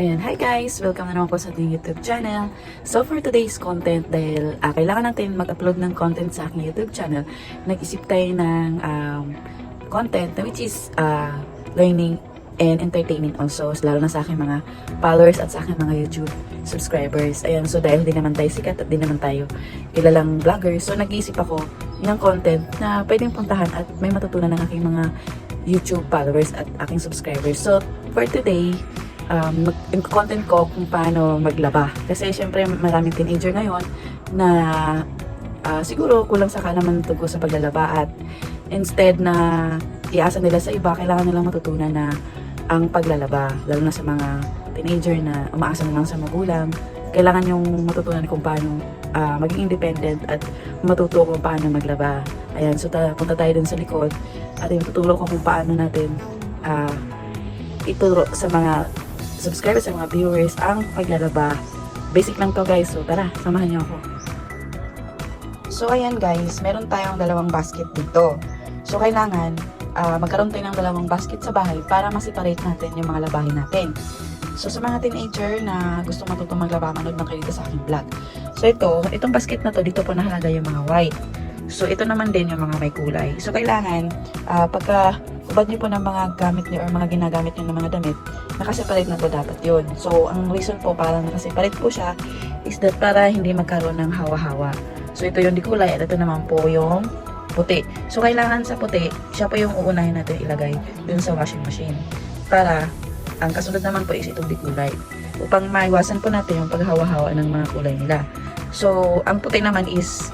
Ayan, hi guys! Welcome na naman po sa ating YouTube channel. So for today's content, dahil ah, kailangan natin mag-upload ng content sa aking YouTube channel, nag-isip tayo ng um, content which is ah, learning and entertaining also, lalo na sa aking mga followers at sa aking mga YouTube subscribers. Ayan, so dahil di naman tayo sikat at di naman tayo kilalang vlogger, so nag-iisip ako ng content na pwedeng puntahan at may matutunan ng aking mga YouTube followers at aking subscribers. So for today, um, mag- yung content ko kung paano maglaba. Kasi syempre maraming teenager ngayon na ah, siguro kulang sa kalaman tugo sa paglalaba at instead na iasa nila sa iba, kailangan nilang matutunan na ang paglalaba. Lalo na sa mga teenager na umaasa na lang sa magulang. Kailangan yung matutunan kung paano ah, maging independent at matuto kung paano maglaba. Ayan, so ta- punta tayo dun sa likod at yung tutulong ko kung paano natin ah, ituro sa mga subscribers, sa mga viewers, ang paglalaba. Basic lang to guys. So tara, samahan niyo ako. So ayan guys, meron tayong dalawang basket dito. So kailangan ah, magkaroon tayo ng dalawang basket sa bahay para ma-separate natin yung mga labahin natin. So sa mga teenager na gusto matutong maglaba, manood na kayo sa aking vlog. So ito, itong basket na to, dito po nakalagay yung mga white. So ito naman din yung mga may kulay. So kailangan, ah, pagka ubad niyo po ng mga gamit niyo or mga ginagamit niyo ng mga damit, nakaseparate na po dapat yun. So ang reason po para nakaseparate po siya is that para hindi magkaroon ng hawa-hawa. So ito yung di at ito naman po yung puti. So kailangan sa puti, siya po yung uunahin natin ilagay dun sa washing machine. Para ang kasunod naman po is itong di. Upang maiwasan po natin yung paghawa-hawa ng mga kulay nila. So ang puti naman is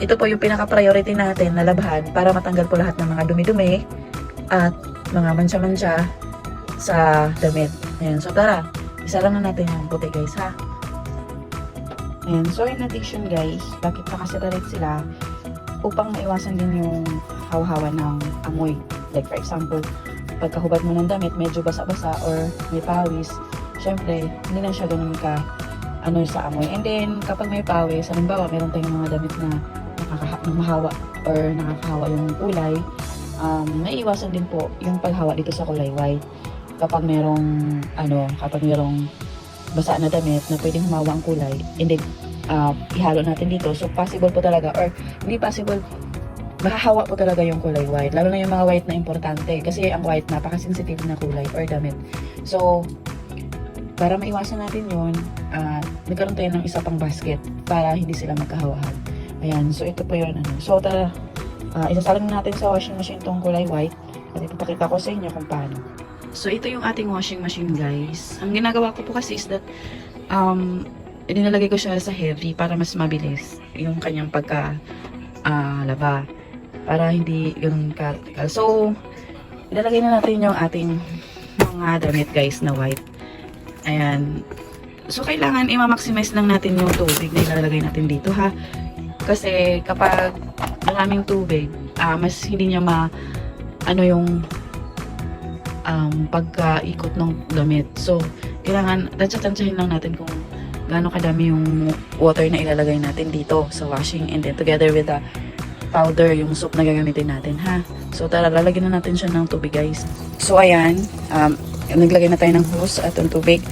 ito po yung pinaka-priority natin na labahan para matanggal po lahat ng mga dumi-dumi at mga mancha-mancha sa damit. Ayan, so tara, isa lang na natin yung puti guys ha. Ayan, so in addition guys, bakit nakaseparate sila? Upang maiwasan din yung haw-hawa ng amoy. Like for example, pagkahubad mo ng damit, medyo basa-basa or may pawis, syempre, hindi na siya ganun ka ano sa amoy. And then, kapag may pawis, halimbawa, meron tayong mga damit na nakakahawa or nakakahawa yung kulay, um, naiiwasan din po yung paghawa dito sa kulay white. Kapag merong, ano, kapag merong basa na damit na pwedeng humawa ang kulay, and then, uh, ihalo natin dito. So, possible po talaga, or hindi possible, mahahawa po talaga yung kulay white. Lalo na yung mga white na importante. Kasi ang white, napaka-sensitive na kulay or damit. So, para maiwasan natin yun, uh, nagkaroon tayo ng isa pang basket para hindi sila magkahawahan. Ayan, so ito po yun. Ano. So, tara, uh, isasalang natin sa washing machine tong kulay white. At ipapakita ko sa inyo kung paano. So, ito yung ating washing machine, guys. Ang ginagawa ko po kasi is that, um, nilalagay ko siya sa heavy para mas mabilis yung kanyang pagka ah, laba. Para hindi ganun ka. So, ilalagay na natin yung ating mga damit, guys, na white. Ayan. So, kailangan i-maximize lang natin yung tubig na ilalagay natin dito, ha? Kasi kapag maraming tubig, ah, mas hindi niya ma, ano yung um, pagkaikot ng damit. So, kailangan, tansya-tansyahin lang natin kung gaano kadami yung water na ilalagay natin dito sa washing and then together with the powder, yung soap na gagamitin natin, ha? So, tara, lalagyan na natin siya ng tubig, guys. So, ayan, um, naglagay na tayo ng hose at ng tubig.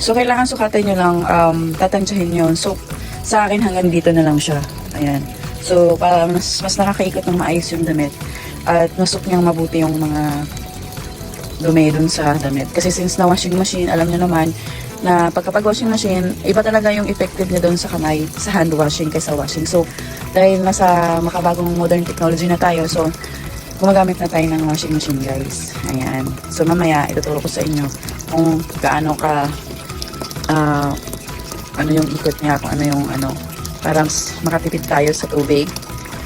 So, kailangan sukatan nyo lang, um, tatansyahin yun. So, sa akin hanggang dito na lang siya. Ayan. So, para mas, mas nakakaikot ng maayos yung damit. At nasok niyang mabuti yung mga dumi dun sa damit. Kasi since na washing machine, alam niyo naman, na pagkapag washing machine, iba talaga yung effective niya doon sa kamay, sa hand washing kaysa washing. So, dahil nasa makabagong modern technology na tayo, so, gumagamit na tayo ng washing machine, guys. Ayan. So, mamaya, ituturo ko sa inyo kung gaano ka, ah, ano yung ikot niya, kung ano yung, ano, para mas makatipid tayo sa tubig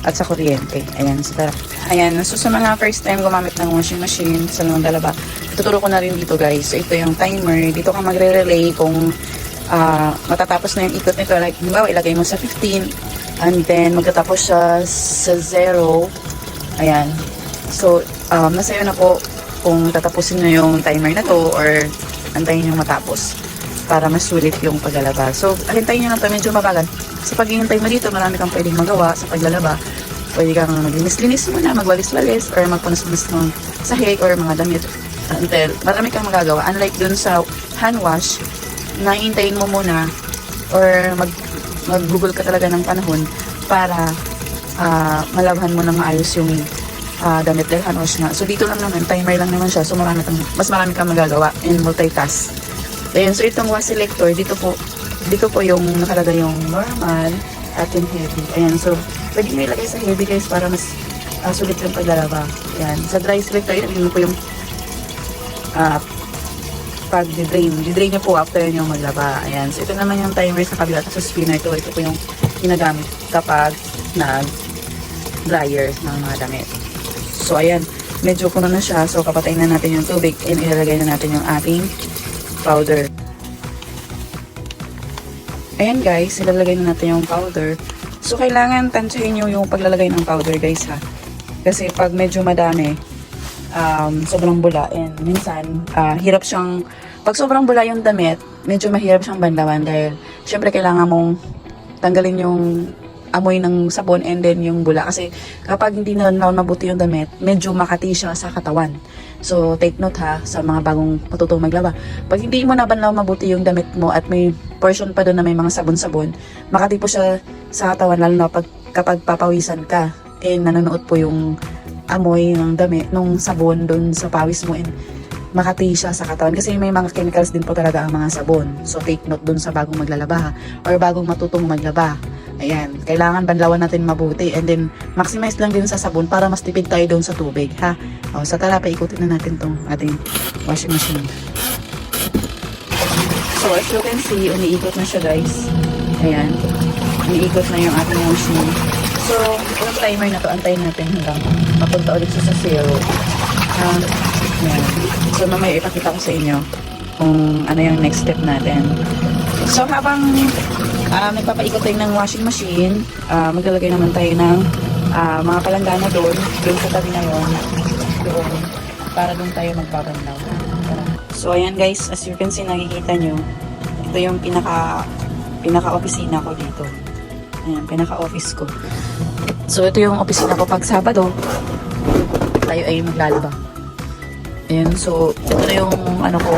at sa kuryente. Ayan, so tara. Ayan, so sa mga first time gumamit ng washing machine sa lumang dalaba, tuturo ko na rin dito guys. So ito yung timer. Dito ka magre-relay kung ah, matatapos na yung ikot nito. Like, halimbawa, ilagay mo sa 15 and then magtatapos siya sa 0. Ayan. So, um, nasa iyo na po kung tatapusin nyo yung timer na to or antayin nyo matapos para mas sulit yung paglalaba. So, alintayin nyo lang to medyo mabagal. Sa paghihintay mo dito, marami kang pwedeng magawa sa paglalaba. Pwede kang maglinis-linis muna, magwalis-walis, or magpunas-punas ng sahig or mga damit. until marami kang magagawa. Unlike dun sa hand wash, na hintayin mo muna or mag mag-google ka talaga ng panahon para ah, malabhan mo na maayos yung ah, damit dahil hand wash nga. So dito lang naman, timer lang naman siya. So marami kang, mas marami kang magagawa and multitask. Ayan, so itong wash selector, dito po, dito po yung nakalagay yung normal at yung heavy. Ayan, so pwede nyo ilagay sa heavy guys para mas ah, sulit yung paglalaba. Ayan, sa dry selector, yun po yung ah, pag di-drain. Di-drain niyo po after nyo maglaba. Ayan. So, ito naman yung timer sa kabila. Tapos spinner ito. Ito po yung ginagamit kapag nag-dryer ng mga damit. So, ayan. Medyo puno na siya. So, kapatayin na natin yung tubig and ilalagay na natin yung ating powder. Ayan guys, ilalagay na natin yung powder. So, kailangan tansyahin nyo yung paglalagay ng powder guys ha. Kasi pag medyo madami, um, sobrang bula and minsan ah, hirap siyang pag sobrang bula yung damit medyo mahirap siyang bandawan dahil syempre kailangan mong tanggalin yung amoy ng sabon and then yung bula kasi kapag hindi na na mabuti yung damit medyo makati siya sa katawan so take note ha sa mga bagong matutong maglaba pag hindi mo nabanlaw mabuti yung damit mo at may portion pa doon na may mga sabon-sabon makati po siya sa katawan lalo na pag, kapag papawisan ka and nanonood po yung amoy ng damit, nung sabon doon sa pawis mo and makati siya sa katawan kasi may mga chemicals din po talaga ang mga sabon. So take note doon sa bagong maglalaba ha, or bagong matutong maglaba. Ayan, kailangan banlawan natin mabuti and then maximize lang din sa sabon para mas tipid tayo doon sa tubig ha. O, sa tara, paikutin na natin tong ating washing machine. So as you can see, umiikot na siya guys. Ayan, umiikot na yung ating machine. So, yung timer na to, antayin natin hanggang mapunta ulit sa zero. Um, yan. So, mamaya ipakita ko sa inyo kung ano yung next step natin. So, habang uh, nagpapaikot tayo ng washing machine, ah, maglalagay naman tayo ng ah, mga palanggana doon, doon sa tabi na yun, doon, para doon tayo magbabanlaw. So, ayan guys, as you can see, nakikita nyo, ito yung pinaka pinaka-opisina ko dito. Ayan, pinaka-office ko. So, ito yung opisina ko pag Sabado. Tayo ay maglalaba. Ayan, so, ito yung ano ko,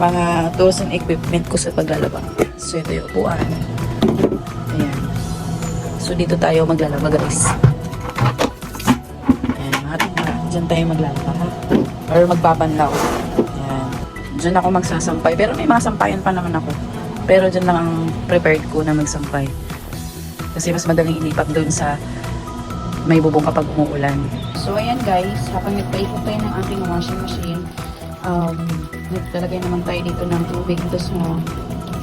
mga tools and equipment ko sa paglalaba. So, ito yung upuan. Ayan. So, dito tayo maglalaba, guys. Ayan, mga tingnan. Diyan tayo maglalaba, ha? Or magbabanlaw. Ayan. Diyan ako magsasampay. Pero may mga sampayan pa naman ako. Pero dyan lang ang prepared ko na magsampay. Kasi mas madaling ilipat doon sa may bubong kapag umuulan. So, ayan guys, habang nagpaikot tayo ng ating washing machine, um, nagtalagay naman tayo dito ng tubig dito sa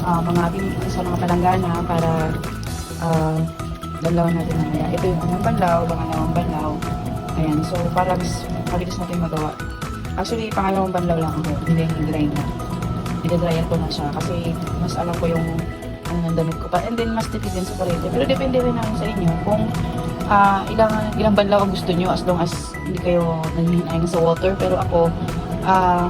uh, mga ating sa mga palanggana para uh, dalawan natin mamaya. Ito yung unang banlaw, pangalawang banlaw. Ayan, so para mas mabilis natin magawa. Actually, pangalawang banlaw lang ako, hindi yung dry na. Idadryer ko na siya kasi mas alam ko yung ano ng damit ko pa. And then, mas tipid din sa kuryente. Pero depende rin naman sa inyo kung ah, ilang, ilang banlaw ang gusto nyo as long as hindi kayo nanghihinayin sa water. Pero ako, ah,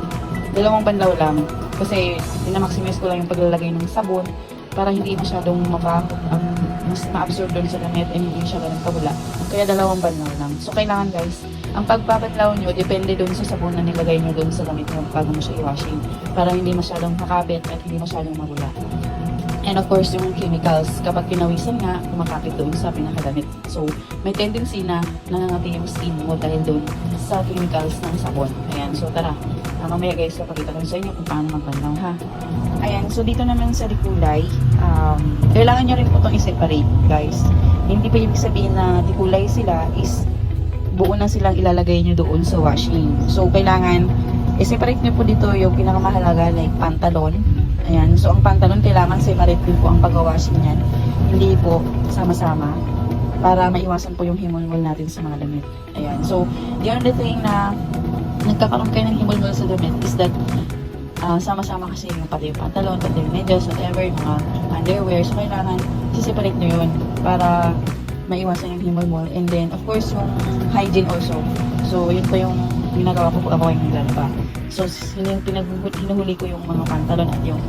dalawang banlaw lang. Kasi pinamaximize ko lang yung paglalagay ng sabon para hindi masyadong maka, um, mas ma-absorb doon sa damit and hindi siya ganun kabula. Kaya dalawang banlaw lang. So, kailangan guys, ang pagpapatlaw nyo, depende doon sa sabon na nilagay nyo doon sa damit nyo bago mo siya i-washing para hindi masyadong makabit at hindi masyadong magula. And of course, yung chemicals, kapag pinawisan nga, kumakapit doon sa pinakadamit. So, may tendency na nangangati yung skin mo dahil doon sa chemicals ng sabon. Ayan, so tara. Uh, mamaya guys, papakita ko sa inyo kung paano magbanlaw ha. Ayan, so dito naman sa dikulay, um, kailangan nyo rin po itong i-separate guys. Hindi pa ibig sabihin na dikulay sila is buo na silang ilalagay nyo doon sa washing. So, kailangan i-separate nyo po dito yung pinakamahalaga like pantalon. Ayan. So, ang pantalon kailangan separate din po ang pag-washing niyan. Hindi po sama-sama para maiwasan po yung himulmul natin sa mga damit. Ayan. So, the only thing na nagkakaroon kayo ng himulmul sa damit is that ah, sama-sama kasi yung pati yung pantalon, pati yung medyas, whatever, yung mga underwear. So, kailangan siseparate nyo yun para maiwasan yung himulmul. And then, of course, yung hygiene also. So, yun po yung ginagawa ko pag ako ay naglalaba. So, yung hinuhuli ko yung mga pantalon at yung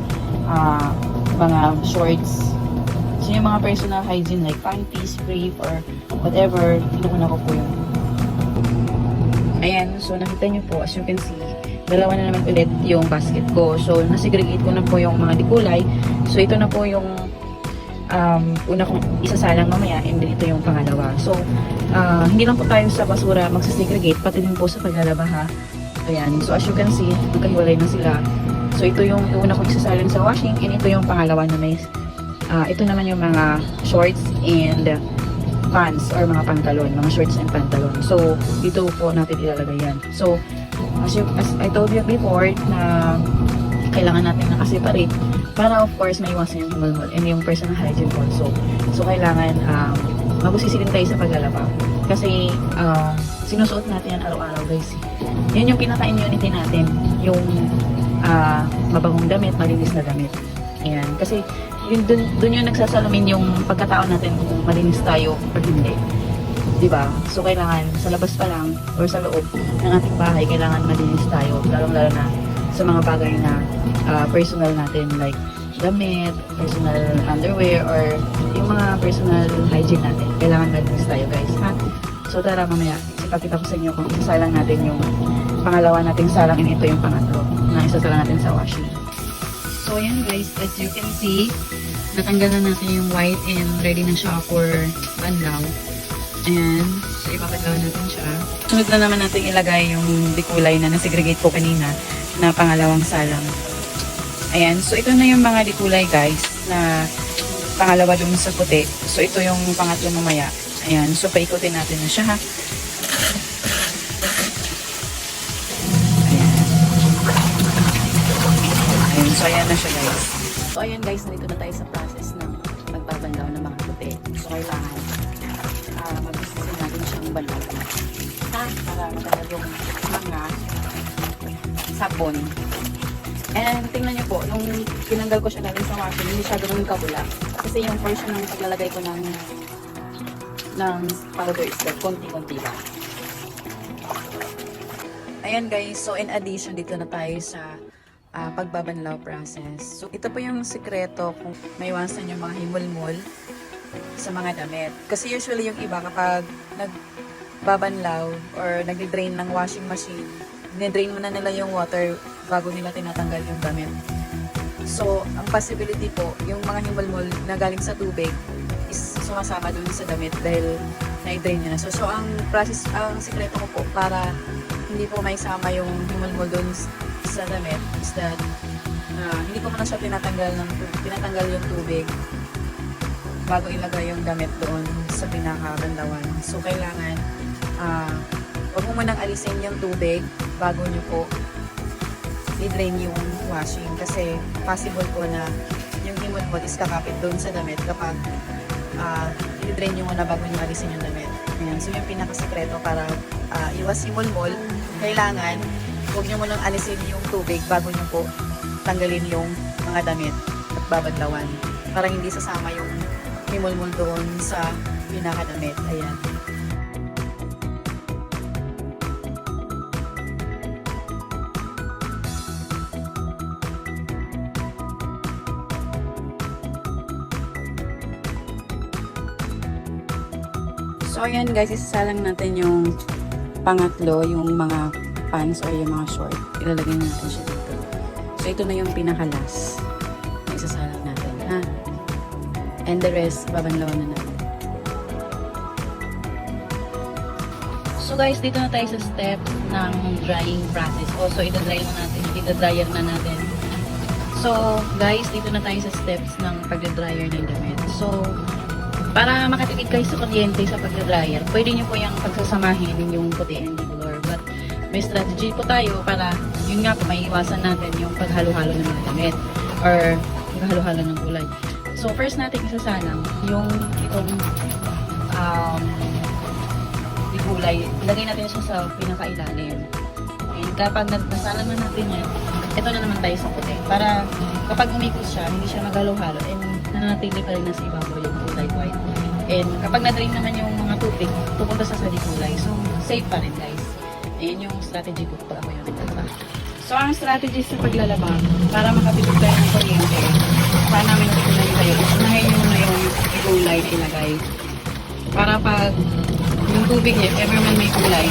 ah, mga shorts. So, yung mga personal hygiene like panties, brief, or whatever, pinuuna ko po yun. Ayan, so nakita niyo po, as you can see, dalawa na naman ulit yung basket ko. So, nasegregate ko na po yung mga dikulay. So, ito na po yung um, una kong isasalang mamaya and then ito yung pangalawa. So, ah, hindi lang po tayo sa basura magsasegregate, pati din po sa paglalaba ha. Ayan, so as you can see, magkahiwalay na sila. So, ito yung una kong isasalang sa washing and ito yung pangalawa na may ah, ito naman yung mga shorts and pants or mga pantalon, mga shorts and pantalon. So, dito po natin ilalagay yan. So, as, you, as I told you before, na kailangan natin nakaseparate para of course maiwasan yung humulmul and yung personal hygiene also. So, kailangan um, mabusisi din tayo sa paglalaba. Kasi, um, sinusuot natin yan araw-araw guys. Yan yung pinaka-immunity natin. Yung ah, mabagong damit, malinis na damit. Ayan. Kasi, yun, dun, dun yung nagsasalamin yung pagkatao natin kung malinis tayo or hindi. 'Di ba? So, kailangan sa labas pa lang or sa loob ng ating bahay, kailangan malinis tayo. Lalong-lalo na sa mga bagay na ah, personal natin like damit, personal underwear, or yung mga personal hygiene natin. Kailangan malinis tayo guys, ha? So tara mamaya, ipakita ko sa inyo kung isasalang natin yung pangalawa nating salang ito yung pangatlo na isasalang natin sa washing. So ayan guys, as you can see, natanggal na natin yung white and ready na siya for banlaw. Ayan. So, ipapaglaw natin siya. Sunod na naman natin ilagay yung dikulay na nasegregate ko kanina na pangalawang salang. Ayan. So, ito na yung mga dikulay guys na pangalawa dun sa puti. So, ito yung pangatlo mamaya. Ayan. So, paikutin natin na siya ha. So, ayan na siya guys. So, ayan guys. Nandito na tayo sa process ng magbabanlaw ng mga puti. So, kailangan uh, mag-isisi natin siyang banlaw. Ha? Para matanggal yung mga sabon. And tingnan niyo po, nung tinanggal ko siya natin sa washing, hindi siya ganun kabula. Kasi yung portion ng paglalagay ko ng ng powder is like konti-konti lang. Ayan guys, so in addition dito na tayo sa ah, pagbabanlaw process. So ito po yung sikreto kung maiwasan yung mga himulmol sa mga damit. Kasi usually yung iba kapag nagbabanlaw or nagdi-drain ng washing machine, dinidrain mo na nila yung water bago nila tinatanggal yung damit. So, ang possibility po, yung mga himulmol na galing sa tubig is sumasama dun sa damit dahil na-drain na. So, so ang process, ang sikreto ko po para hindi po may sama yung himulmol dun sa damit is that ah, hindi ko muna siya tinatanggal ng tinatanggal yung tubig bago ilagay yung damit doon sa pinakabandawan. So, kailangan ah wag mo munang alisin yung tubig bago nyo po i-drain yung washing kasi possible po na yung himulmol is kakapit doon sa damit kapag ah i-drain nyo muna bago nyo alisin yung damit. Ayan. So, yung pinakasekreto para ah, iwas himulmol, kailangan huwag nyo munang alisin yung tubig bago nyo po tanggalin yung mga damit at babadlawan para hindi sasama yung himulmol doon sa pinakadamit. Ayan. So, ayan guys, isasalang natin yung pangatlo, yung mga pants or yung mga short. Ilalagay natin siya dito. So, ito na yung pinakalas na isasalang natin, ha? And the rest, babanlawan na natin. So guys, dito na tayo sa step ng drying process. O, so ito-dry na natin, ito-dryer na natin. So, guys, dito na tayo sa steps ng pagda-dryer ng damit. So, para makatipid kayo sa kuryente sa pagda-dryer, pwede nyo po yung pagsasamahin yung puti and color. But, may strategy po tayo para, yun nga po, may iwasan natin yung paghalo-halo ng mga damit or paghalo-halo ng kulay. So, first natin isasalang yung itong um, kulay, ilagay natin siya sa pinakailalim. And kapag nasalang na natin yan, ito na naman tayo sa puti. Para kapag umikot siya, hindi siya magalo-halo and nananatili pa rin nasa ibabaw yung kulay white. And kapag na-drain naman yung mga tubig, pupunta sa sa di kulay. So, safe pa rin guys. Ayan yung strategy ko ako yung nagtata. So, ang strategy sa paglalaba, para makapitid tayo ng kuryente, para namin natutunan tayo, unahin nyo muna yung kulay na ilagay. Para pag yung tubig niya, if ever man may kulay,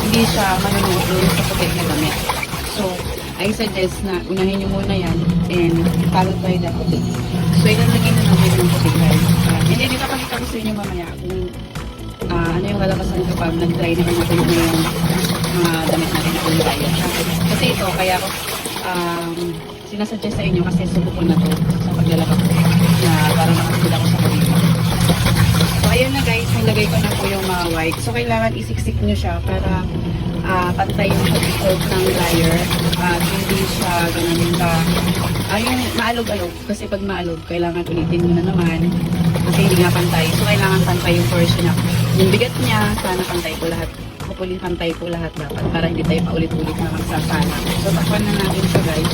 hindi siya manunuto sa puti na damit. So, I suggest na unahin niyo muna yan and followed by the puti. So, ilalagay na natin yung puti guys. Uh, and then, ipapakita ko sa inyo mamaya kung ah, ano yung kalabasan kapag nag-dry naman natin yung mga damit natin na kulay. Kasi ito, kaya ako um, sinasuggest sa inyo kasi subukon na to sa paglalaba ko na para makasigil ako sa kulay. So, ayan na guys, nilagay ko na po yung mga white. So, kailangan isiksik nyo siya para ah, pantay yung pag-coat ng dryer at hindi siya ganun ka ayun, maalog-alog. Kasi pag maalog, kailangan ulitin mo na naman kasi hindi nga pantay. So, kailangan pantay yung portion na yung bigat niya, sana pantay po lahat. Hopefully, pantay po lahat dapat para hindi tayo paulit-ulit na magsasana. So, takpan na natin siya guys.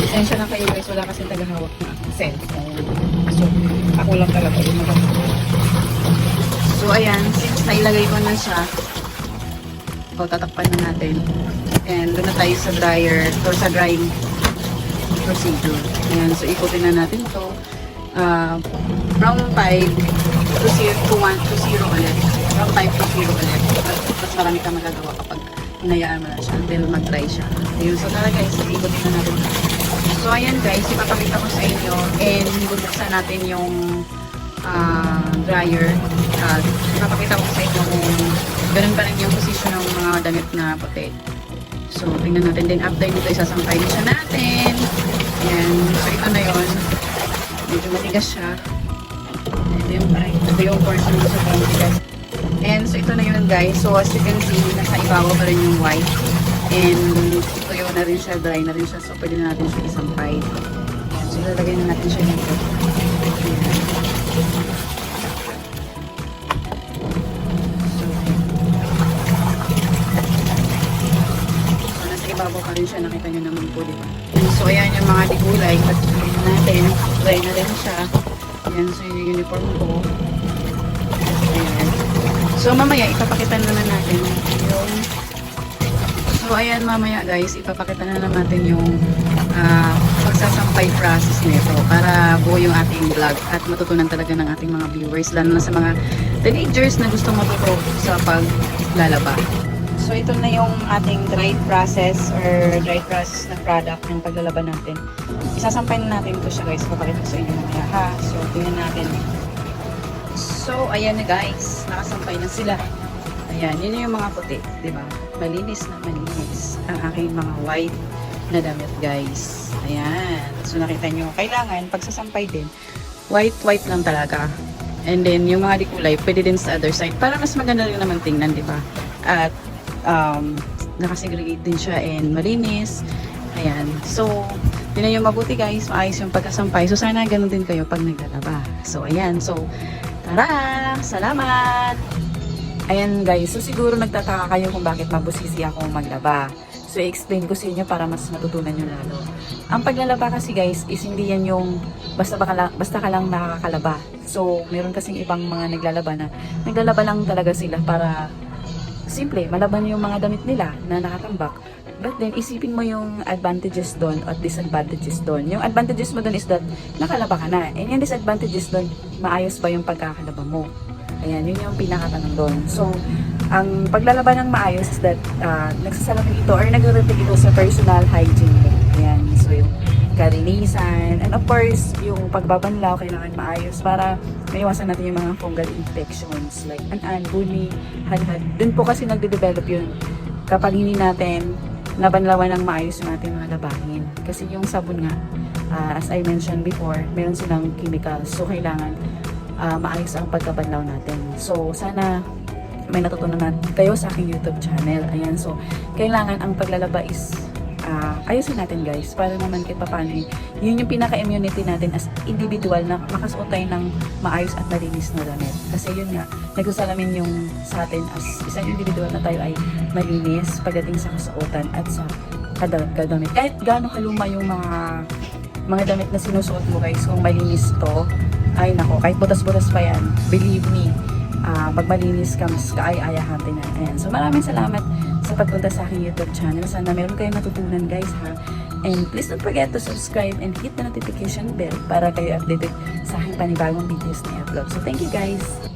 Pasensya na kayo guys, wala kasi tagahawak na cellphone. So, ako lang talaga yung mag So, ayan, since nailagay ko na siya, o tatakpan na natin. And doon na tayo sa dryer, or sa drying procedure. Ayan, so ikutin na natin to. Uh, from 5 to 0 to 1 to 0 ulit. 5 to 0 ulit. Mas, marami ka magagawa kapag hinayaan mo na siya until mag-dry siya. Ayun, so tara guys, ikutin na natin. So ayan guys, ipapakita ko sa inyo and bubuksan natin yung ah, dryer at ipapakita ko sa inyo kung ganun pa rin yung position ng mga damit na puti. So, tingnan natin din after nito isasampay na siya natin. Ayan. So, ito na yon Medyo matigas siya. Ito yung, ito yung portion sobrang matigas. And so, ito na yun guys. So, as you can see, nasa ibabaw pa rin yung white. And yun na rin siya, dry na rin siya. So, pwede na natin siya isampay. So, ilalagay na natin siya dito. So, nasa ibabaw pa rin siya. Nakita nyo naman po, di ba? So, ayan yung mga digulay. At natin. Dry na rin siya. Ayan, so yung uniform ko. So, mamaya, ipapakita naman natin. So, ayan mamaya guys, ipapakita na naman natin yung ah, pagsasampay process nito para buo yung ating vlog at matutunan talaga ng ating mga viewers, lalo na sa mga teenagers na gustong matuto sa paglalaba. So, ito na yung ating dry process or dry process na product ng paglalaba natin. Isasampay na natin ito siya guys. Papakita ko sa inyo mamaya ha. So, tingnan natin. So, ayan na guys. Nakasampay na sila. Ayan, yun yung mga puti. di ba? Malinis na malinis. Ang aking mga white na damit guys. Ayan. So, nakita nyo. Kailangan, pagsasampay din, white-white lang talaga. And then, yung mga dikulay, pwede din sa other side. Para mas maganda rin naman tingnan, di ba? At, um, nakasegregate din siya and malinis. Ayan. So, yun na yung mabuti guys. Maayos yung pagkasampay. So, sana ganun din kayo pag naglalaba. So, ayan. So, tara! Salamat! Ayan guys, so siguro nagtataka kayo kung bakit mabusisi ako maglaba. So, i-explain ko sa inyo para mas matutunan nyo lalo. Ang paglalaba kasi guys, is hindi yan yung basta, baka lang, basta ka lang nakakalaba. So, meron kasing ibang mga naglalaba na naglalaba lang talaga sila para simple, malaban yung mga damit nila na nakatambak. But then, isipin mo yung advantages doon at disadvantages doon. Yung advantages mo doon is that nakalaba ka na. And yung disadvantages doon, maayos ba yung pagkakalaba mo. Ayan, yun yung pinakatanong doon. So, ang paglalaba ng maayos is that uh, nagsasalamin ito or nagre-reflect ito sa personal hygiene mo. Ayan, so yung kalinisan. And of course, yung pagbabanlaw kailangan maayos para maiwasan natin yung mga fungal infections like an-an, buni, hadhad. Doon po kasi nagde-develop yun. Kapag hindi natin nabanlawan ng maayos yung ating mga labahin. Kasi yung sabon nga, ah, as I mentioned before, meron silang chemicals. So, kailangan ah, maayos ang pagkabanlaw natin. So, sana may natutunan na kayo sa aking YouTube channel. Ayan, so, kailangan ang paglalaba is ah, ayusin natin guys para naman kahit paano yun yung pinaka-immunity natin as individual na makasuot tayo ng maayos at malinis na damit. Kasi yun nga, nagsasalamin yung sa atin as isang individual na tayo ay malinis pagdating sa kasuotan at sa kada- kadamit. Kahit gaano kaluma yung mga mga damit na sinusuot mo guys, kung malinis to, ay nako, kahit butas-butas pa yan, believe me, ah pag malinis ka, mas kaay-ayahan din yan. Ayan. So maraming salamat sa pagpunta sa aking YouTube channel. Sana meron kayong natutunan guys ha. And please don't forget to subscribe and hit the notification bell para kayo updated sa aking panibagong videos na i-upload. So thank you guys!